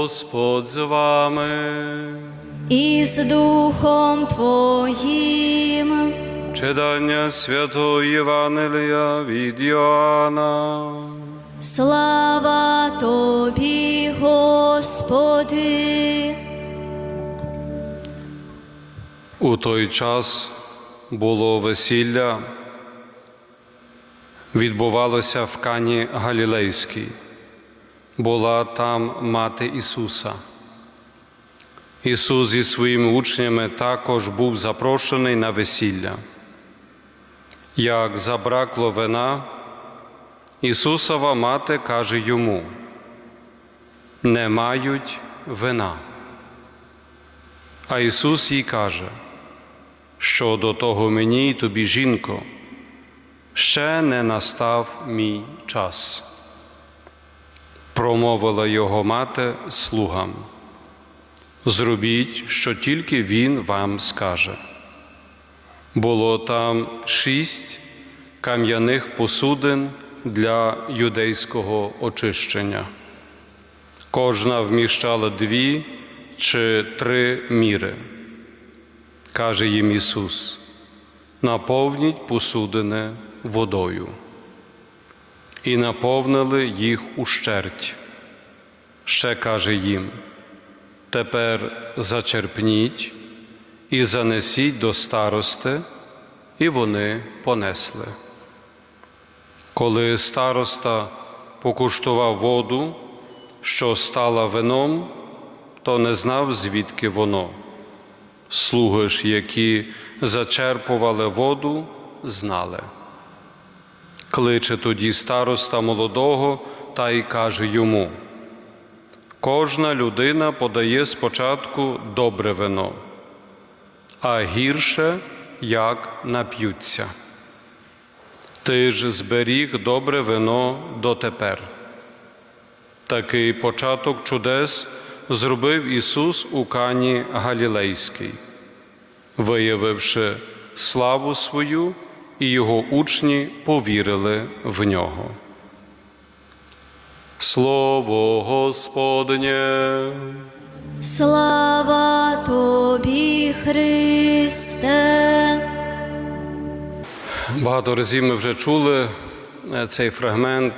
Господь з вами. і з Духом Твоїм. Читання Святого Євангелія від Йоанна. Слава Тобі, Господи. У той час було весілля, відбувалося в Кані Галілейській. Була там мати Ісуса. Ісус зі своїми учнями також був запрошений на весілля. Як забракло вина, Ісусова мати каже йому: не мають вина. А Ісус їй каже, що до того мені й тобі, жінко, ще не настав мій час. Промовила його мати слугам. Зробіть, що тільки він вам скаже. Було там шість кам'яних посудин для юдейського очищення. Кожна вміщала дві чи три міри. Каже їм Ісус: наповніть посудини водою. І наповнили їх ущерть. Ще каже їм: тепер зачерпніть і занесіть до старости, і вони понесли. Коли староста покуштував воду, що стала вином, то не знав, звідки воно. Слуги ж, які зачерпували воду, знали. Кличе тоді староста молодого та й каже йому: кожна людина подає спочатку добре вино, а гірше як нап'ються. Ти ж зберіг добре вино дотепер. Такий початок чудес зробив Ісус у Кані Галілейській, виявивши славу свою, і його учні повірили в нього. Слово Господнє. Слава Тобі, Христе. Багато разів ми вже чули е, цей фрагмент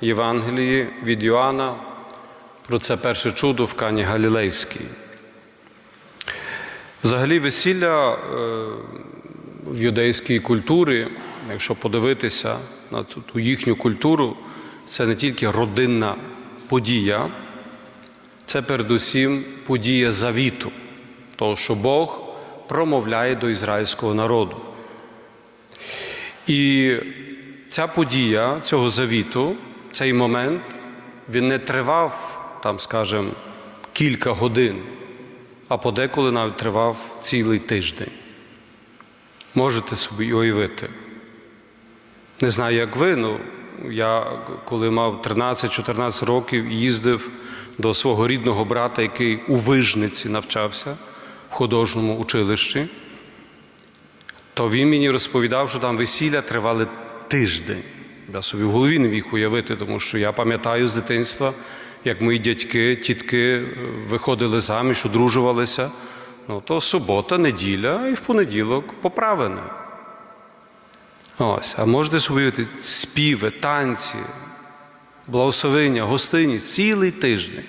Євангелії від Йоанна про це перше чудо в Кані Галілейській. Взагалі, весілля е, в юдейській культурі, якщо подивитися на ту їхню культуру, це не тільки родинна подія, це передусім подія завіту, того, що Бог промовляє до ізраїльського народу. І ця подія цього завіту, цей момент, він не тривав, там, скажімо, кілька годин, а подеколи навіть тривав цілий тиждень. Можете собі уявити. Не знаю, як ви, ну я коли мав 13-14 років, їздив до свого рідного брата, який у Вижниці навчався в художньому училищі то він мені розповідав, що там весілля тривали тиждень. Я собі в голові не міг уявити, тому що я пам'ятаю з дитинства, як мої дядьки, тітки е, виходили заміж, одружувалися. Ну, то субота, неділя і в понеділок поправини. Ось, а можете собі уявити співи, танці, благословення, гостиність цілий тиждень.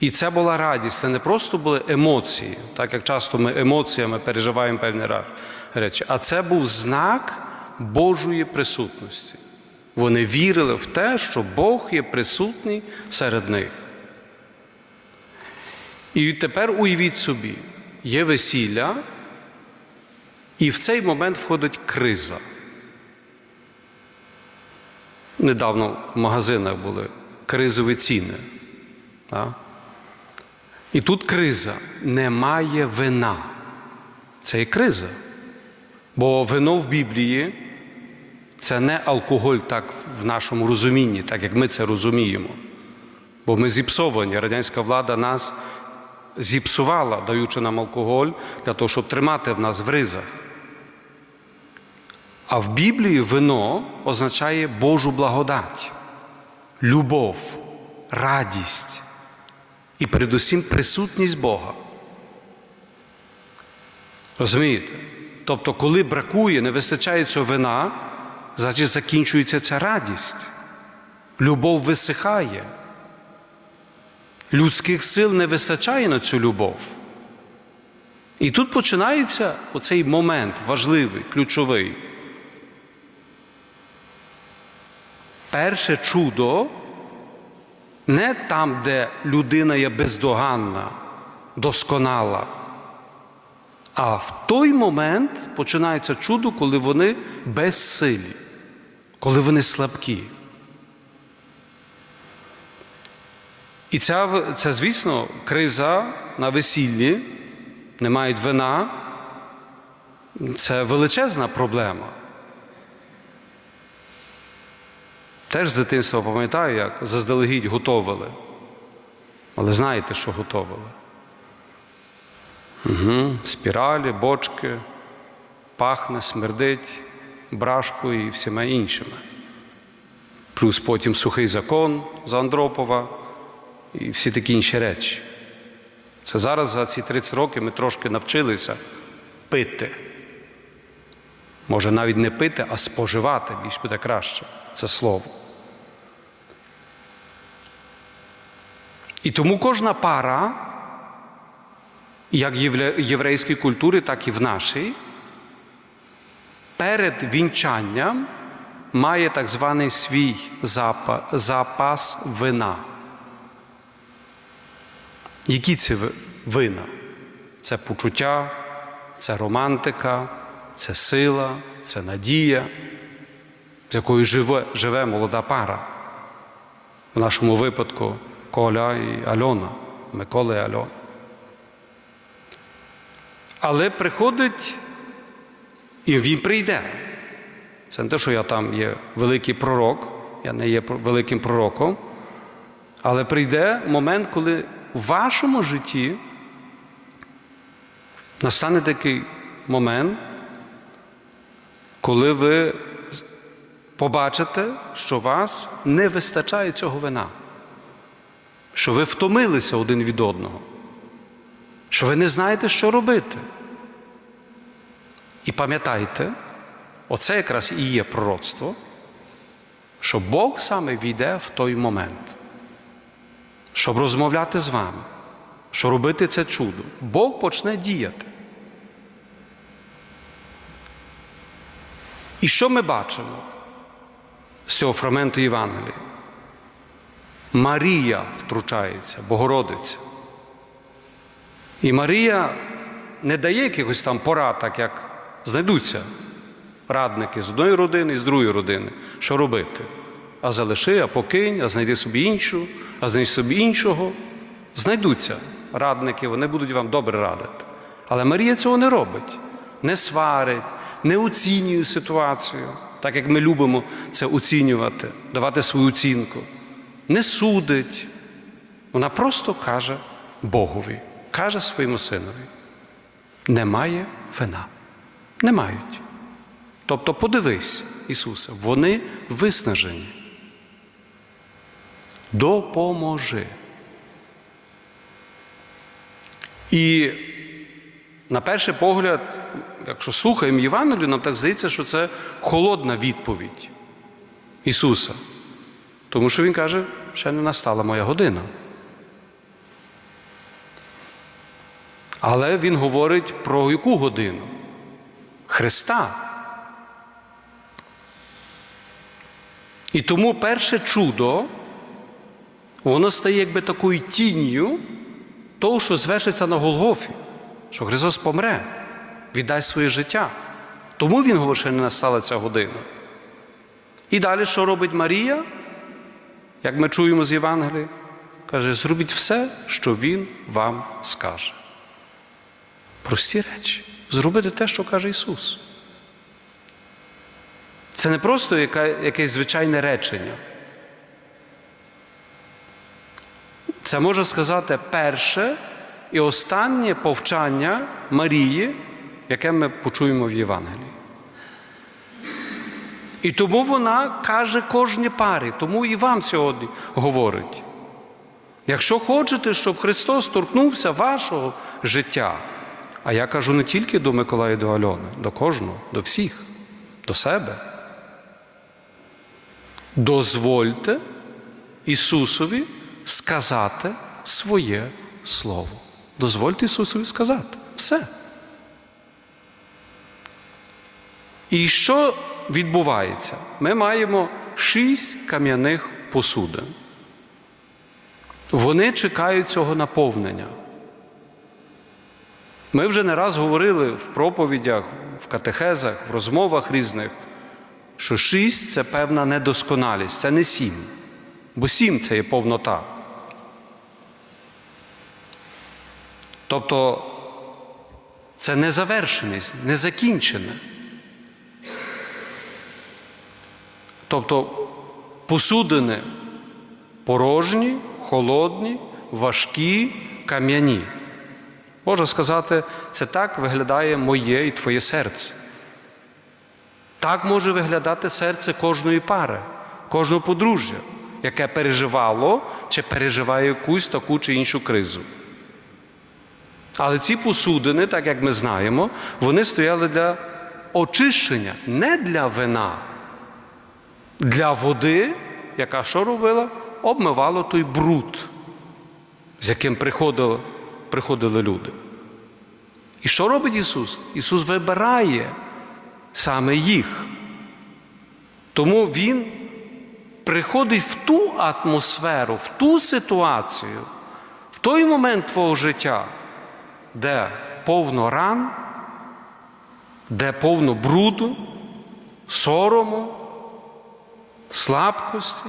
І це була радість, це не просто були емоції, так як часто ми емоціями переживаємо певні речі, а це був знак Божої присутності. Вони вірили в те, що Бог є присутній серед них. І тепер уявіть собі, є весілля, і в цей момент входить криза. Недавно в магазинах були кризові ціни. Так? І тут криза немає вина. Це і криза. Бо вино в Біблії це не алкоголь так в нашому розумінні, так як ми це розуміємо. Бо ми зіпсовані. Радянська влада нас зіпсувала, даючи нам алкоголь для того, щоб тримати в нас в ризах. А в Біблії вино означає Божу благодать, любов, радість, І передусім присутність Бога. Розумієте? Тобто, коли бракує, не вистачає цього вина, значить закінчується ця радість. Любов висихає. Людських сил не вистачає на цю любов. І тут починається оцей момент важливий, ключовий. Перше чудо не там, де людина є бездоганна, досконала. А в той момент починається чудо, коли вони безсилі, коли вони слабкі. І ця, це, звісно, криза на весіллі, не мають вина. Це величезна проблема. Теж з дитинства пам'ятаю, як заздалегідь готовили. Але знаєте, що готовили? Угу. Спіралі, бочки, пахне, смердить, брашкою і всіма іншими. Плюс потім сухий закон за Андропова і всі такі інші речі. Це зараз за ці 30 років ми трошки навчилися пити. Може навіть не пити, а споживати більш буде краще це слово. І тому кожна пара, як в єврейській культурі, так і в нашій, перед вінчанням має так званий свій запас вина. Які це вина? Це почуття, це романтика, це сила, це надія, з якою живе, живе молода пара. В нашому випадку Коля і Альона, Микола і Альона. Але приходить, і він прийде. Це не те, що я там є великий пророк, я не є великим пророком, але прийде момент, коли в вашому житті настане такий момент, коли ви побачите, що вас не вистачає цього вина, що ви втомилися один від одного, що ви не знаєте, що робити. І пам'ятайте, оце якраз і є пророцтво, що Бог саме війде в той момент щоб розмовляти з вами, щоб робити це чудо. Бог почне діяти. І що ми бачимо з цього фрагменту Євангелія? Марія втручається, Богородиця. І Марія не дає якихось там порад, так як знайдуться радники з одної родини і з другої родини, що робити. А залиши, а покинь, а знайди собі іншу, а знайди собі іншого. Знайдуться радники, вони будуть вам добре радити. Але Марія цього не робить, не сварить, не оцінює ситуацію, так як ми любимо це оцінювати, давати свою оцінку. Не судить. Вона просто каже Богові, каже своєму синові: немає вина. Не мають. Тобто, подивись, Ісусе, вони виснажені. Допоможи. І на перший погляд, якщо слухаємо Євангелію, нам так здається, що це холодна відповідь Ісуса. Тому що Він каже, ще не настала моя година. Але Він говорить про яку годину? Христа. І тому перше чудо, воно стає якби такою тінню того, що звершиться на Голгофі, що Христос помре, віддасть своє життя. Тому Він говорить, що не настала ця година. І далі, що робить Марія? Як ми чуємо з Євангелії, каже, зробіть все, що Він вам скаже. Прості речі. Зробити те, що каже Ісус. Це не просто яка, якесь звичайне речення. Це можна сказати перше і останнє повчання Марії, яке ми почуємо в Євангелії. І тому вона каже кожній парі, тому і вам сьогодні говорить. Якщо хочете, щоб Христос торкнувся вашого життя, а я кажу не тільки до Миколая і до Альони, до кожного, до всіх, до себе. Дозвольте Ісусові сказати своє Слово. Дозвольте Ісусові сказати. Все. І що відбувається? Ми маємо шість кам'яних посудин. Вони чекають цього наповнення. Ми вже не раз говорили в проповідях, в катехезах, в розмовах різних, що шість це певна недосконалість, це не сім. Бо сім це є повнота. Тобто це незавершеність, незакінчене. Тобто посудини порожні, холодні, важкі, кам'яні. Можна сказати, це так виглядає моє і твоє серце. Так може виглядати серце кожної пари, кожного подружжя, яке переживало чи переживає якусь таку чи іншу кризу. Але ці посудини, так як ми знаємо, вони стояли для очищення, не для вина, для води, яка що робила? Обмивала той бруд, з яким приходили, приходили люди. І що робить Ісус? Ісус вибирає саме їх. Тому Він приходить в ту атмосферу, в ту ситуацію, в той момент твого життя, де повно ран, де повно бруду, сорому, слабкості.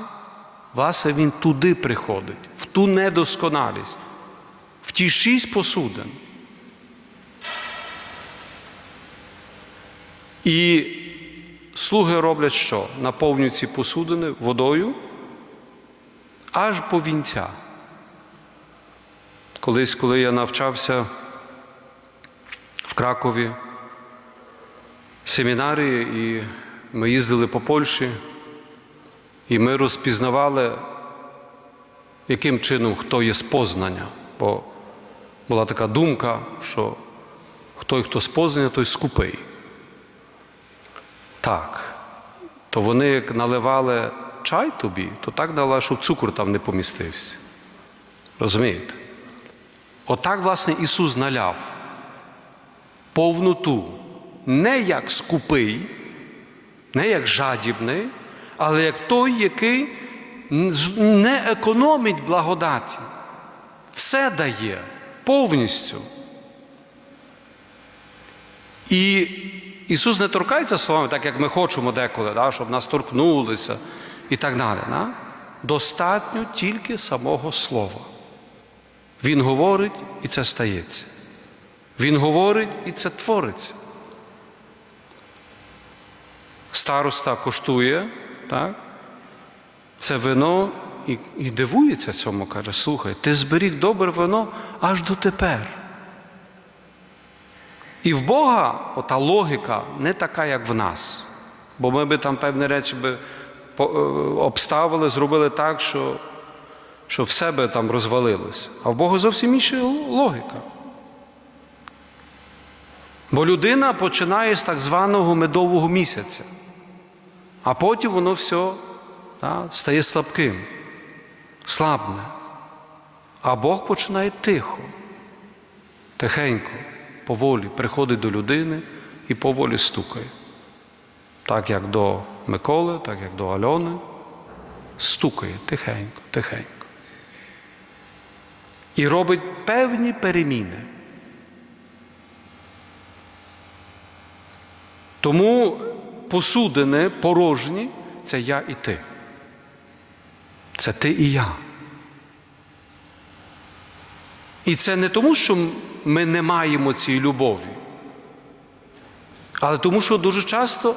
Власне, він туди приходить, в ту недосконалість, в ті шість посудин. І слуги роблять що? Наповнюють ці посудини водою аж по вінця. Колись, коли я навчався Кракові семінарії, і ми їздили по Польщі, і ми розпізнавали, яким чином хто є з познання. Бо була така думка, що той, хто з познання, той скупий. Так. То вони як наливали чай тобі, то так дали, щоб цукор там не помістився. Розумієте? Отак, власне, Ісус наляв повноту не як скупий, не як жадібний, але як той, який не економить благодаті. Все дає повністю. І Ісус не торкається словами, так як ми хочемо деколи, да, щоб нас торкнулися і так далі. Да? Достатньо тільки самого Слова. Він говорить, і це стається. Він говорить, і це твориться. Староста коштує, так? це вино і, і дивується цьому, каже, слухай, ти зберіг добре вино аж дотепер. І в Бога ота логіка не така, як в нас. Бо ми би там певні речі би обставили, зробили так, що що все би там розвалилося. А в Бога зовсім інша логіка. Бо людина починає з так званого медового місяця, а потім воно все да, стає слабким, слабне. А Бог починає тихо, тихенько, поволі приходить до людини і поволі стукає. Так як до Миколи, так як до Альони, стукає тихенько, тихенько. І робить певні переміни. Тому посудини порожні це я і ти. Це ти і я. І це не тому, що ми не маємо цієї любові, але тому, що дуже часто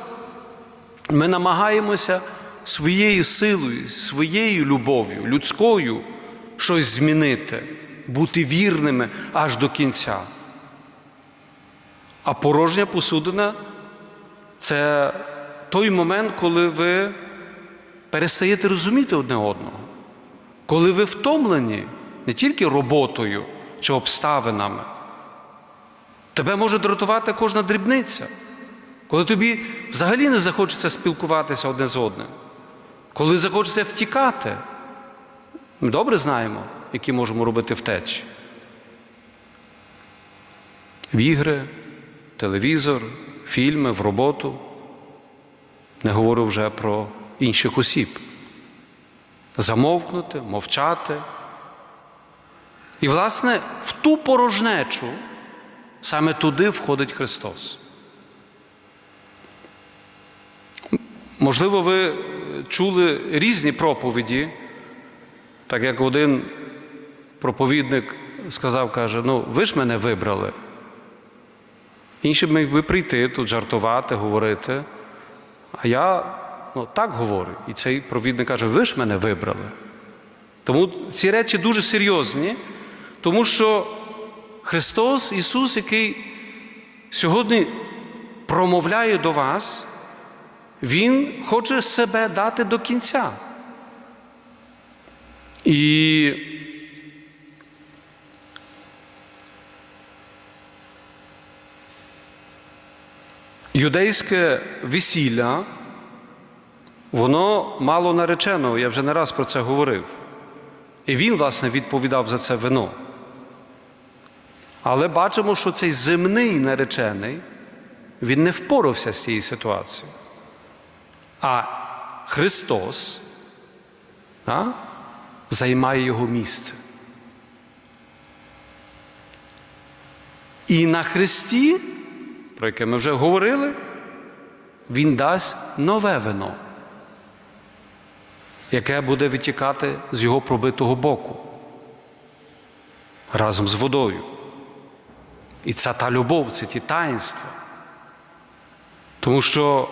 ми намагаємося своєю силою, своєю любов'ю, людською щось змінити, бути вірними аж до кінця. А порожня посудина це той момент, коли ви перестаєте розуміти одне одного, коли ви втомлені не тільки роботою чи обставинами. Тебе може дратувати кожна дрібниця, коли тобі взагалі не захочеться спілкуватися одне з одним, коли захочеться втікати. Ми добре знаємо, які можемо робити втечі. В ігри, телевізор, фільми, в роботу. Не говорю вже про інших осіб. Замовкнути, мовчати. І, власне, в ту порожнечу саме туди входить Христос. Можливо, ви чули різні проповіді, так як один проповідник сказав, каже, ну ви ж мене вибрали. Інші б міг би прийти тут, жартувати, говорити. А я ну, так говорю. І цей провідник каже, ви ж мене вибрали. Тому ці речі дуже серйозні, тому що Христос, Ісус, який сьогодні промовляє до вас, Він хоче себе дати до кінця. І юдейське весілля, воно мало нареченого, я вже не раз про це говорив. І він, власне, відповідав за це вино. Але бачимо, що цей земний наречений, він не впорався з цією ситуацією. А Христос да, займає його місце. І на Христі, про яке ми вже говорили, Він дасть нове вино, яке буде витікати з його пробитого боку разом з водою. І це та любов, це ті таїнства. Тому що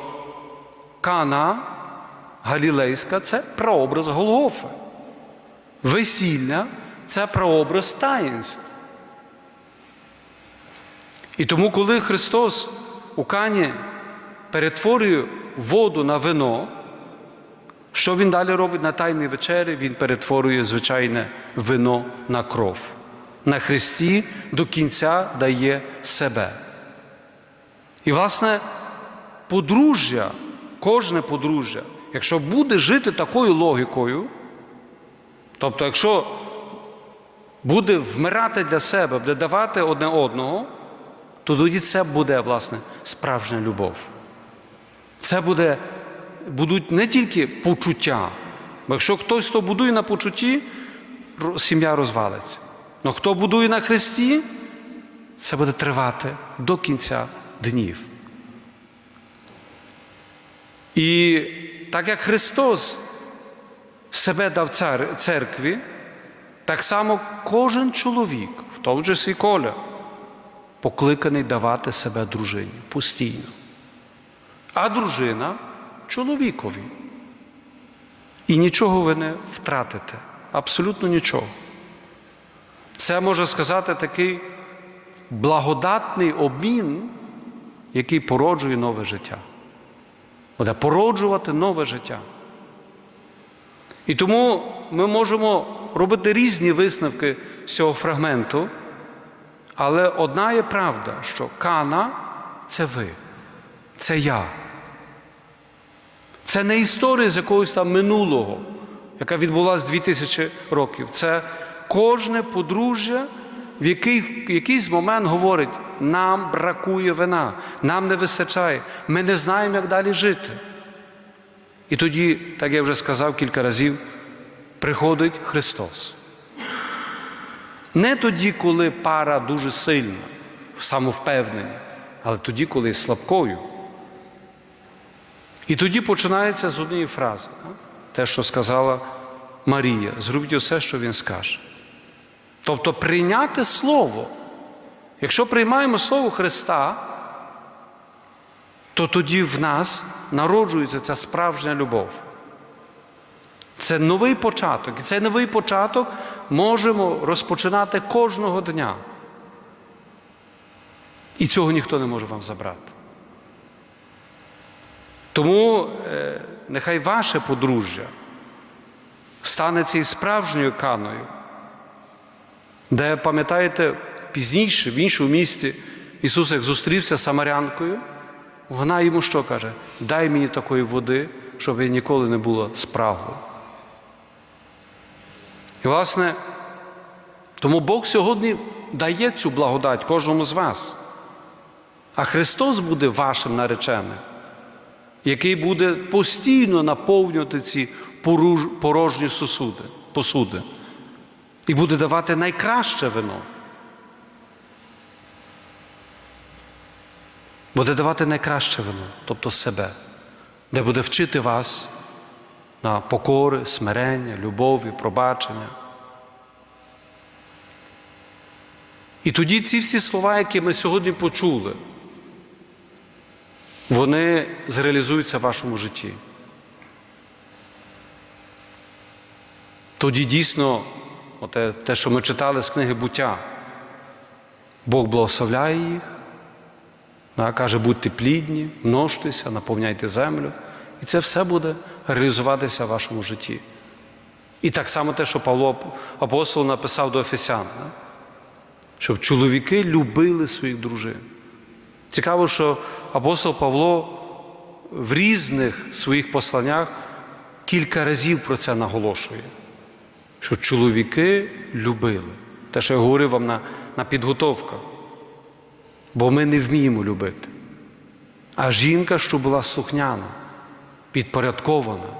Кана Галілейська це прообраз Голгофи. Весілля це прообраз таїнств. І тому, коли Христос у Кані перетворює воду на вино, що Він далі робить на Тайній вечері? Він перетворює звичайне вино на кров. На Христі до кінця дає себе. І, власне, подружжя, кожне подружжя, якщо буде жити такою логікою, тобто, якщо буде вмирати для себе, буде давати одне одного, то тоді це буде, власне, справжня любов. Це буде, будуть не тільки почуття, бо якщо хтось то будує на почутті, сім'я розвалиться. Але хто будує на Христі, це буде тривати до кінця днів. І так як Христос себе дав церкві, так само кожен чоловік, в тому числі Коля, покликаний давати себе дружині постійно. А дружина чоловікові. І нічого ви не втратите, абсолютно нічого. Це можна сказати такий благодатний обмін, який породжує нове життя. Буде породжувати нове життя. І тому ми можемо робити різні висновки з цього фрагменту, але одна є правда, що Кана це ви, це я. Це не історія з якогось там минулого, яка відбулася 2000 років. Це кожне подружжя, в який, в якийсь момент говорить, нам бракує вина, нам не вистачає, ми не знаємо, як далі жити. І тоді, так я вже сказав кілька разів, приходить Христос. Не тоді, коли пара дуже сильна, самовпевнення, але тоді, коли є слабкою. І тоді починається з однієї фрази, те, що сказала Марія, зробіть усе, що він скаже. Тобто прийняти Слово. Якщо приймаємо Слово Христа, то тоді в нас народжується ця справжня любов. Це новий початок. І цей новий початок можемо розпочинати кожного дня. І цього ніхто не може вам забрати. Тому е, нехай ваше подружжя стане цією справжньою каною, Де, пам'ятаєте, пізніше, в іншому місті Ісус, як зустрівся з Самарянкою, вона йому що каже? Дай мені такої води, щоб я ніколи не була спраглою. І, власне, тому Бог сьогодні дає цю благодать кожному з вас. А Христос буде вашим нареченим, який буде постійно наповнювати ці порожні сосуди, посуди і буде давати найкраще вино. Буде давати найкраще вино, тобто себе, де буде вчити вас на покори, смирення, любові, пробачення. І тоді ці всі слова, які ми сьогодні почули, вони зреалізуються в вашому житті. Тоді дійсно, оте, те, що ми читали з книги буття, Бог благословляє їх, каже, будьте плідні, множтеся, наповняйте землю. І це все буде реалізуватися в вашому житті. І так само те, що Павло апостол написав до Ефесян, щоб чоловіки любили своїх дружин. Цікаво, що апостол Павло в різних своїх посланнях кілька разів про це наголошує, що чоловіки любили. Те, що я говорив вам на, на підготовках. Бо ми не вміємо любити. А жінка, що була слухняна, підпорядкована,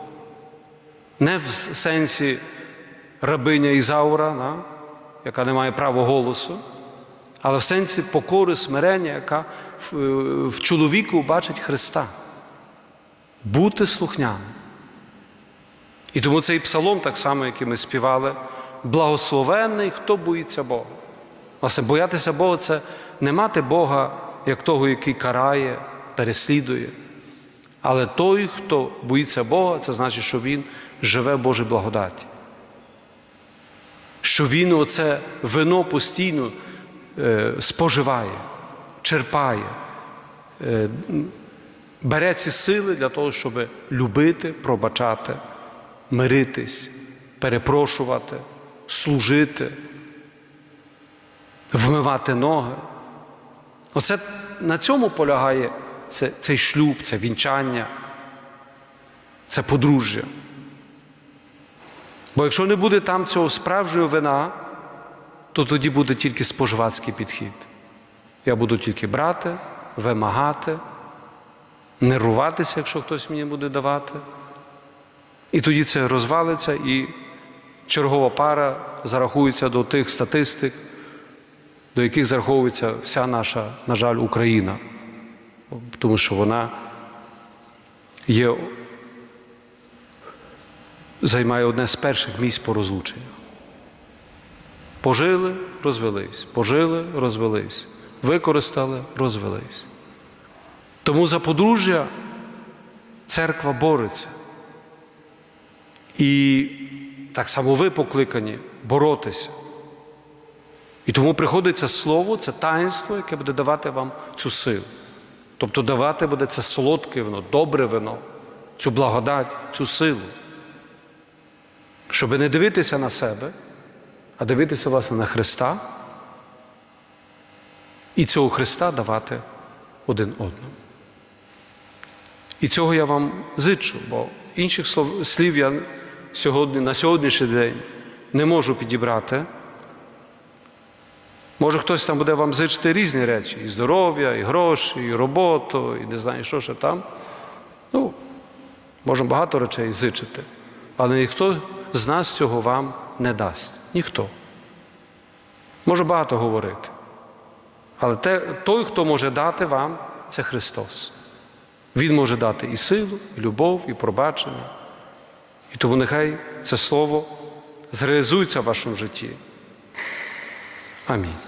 не в сенсі рабиня Ізаура, да, яка не має права голосу, але в сенсі покори, смирення, яка в, в чоловіку бачить Христа. Бути слухняним. І тому цей псалом, так само, який ми співали, благословенний, хто боїться Бога. Власне, боятися Бога це не мати Бога як того, який карає, переслідує. Але той, хто боїться Бога, це значить, що він живе в Божій благодаті. Що він оце вино постійно е, споживає, черпає, е, бере ці сили для того, щоб любити, пробачати, миритись, перепрошувати, служити, вмивати ноги. Оце на цьому полягає це, цей шлюб, це вінчання, це подружжя. Бо якщо не буде там цього справжнього вина, то тоді буде тільки споживацький підхід. Я буду тільки брати, вимагати, нервуватися, якщо хтось мені буде давати. І тоді це розвалиться, і чергова пара зарахується до тих статистик, до яких зараховується вся наша, на жаль, Україна. Тому що вона є, займає одне з перших місць по розлученнях. Пожили, розвелись, пожили, розвелись, використали, розвелись. Тому за подружжя церква бореться. І так само ви покликані боротися. І тому приходиться слово, це таїнство, яке буде давати вам цю силу. Тобто давати буде це солодке вино, добре вино, цю благодать, цю силу. Щоб не дивитися на себе, а дивитися власне на Христа і цього Христа давати один одному. І цього я вам зичу, бо інших слів я сьогодні, на сьогоднішній день не можу підібрати. Може, хтось там буде вам зичити різні речі: і здоров'я, і гроші, і роботу, і не знаю, що ще там. Ну, можемо багато речей зичити. Але ніхто з нас цього вам не дасть. Ніхто. Може багато говорити. Але те, той, хто може дати вам, це Христос. Він може дати і силу, і любов, і пробачення. І тому нехай це слово зреалізується в вашому житті. Амінь.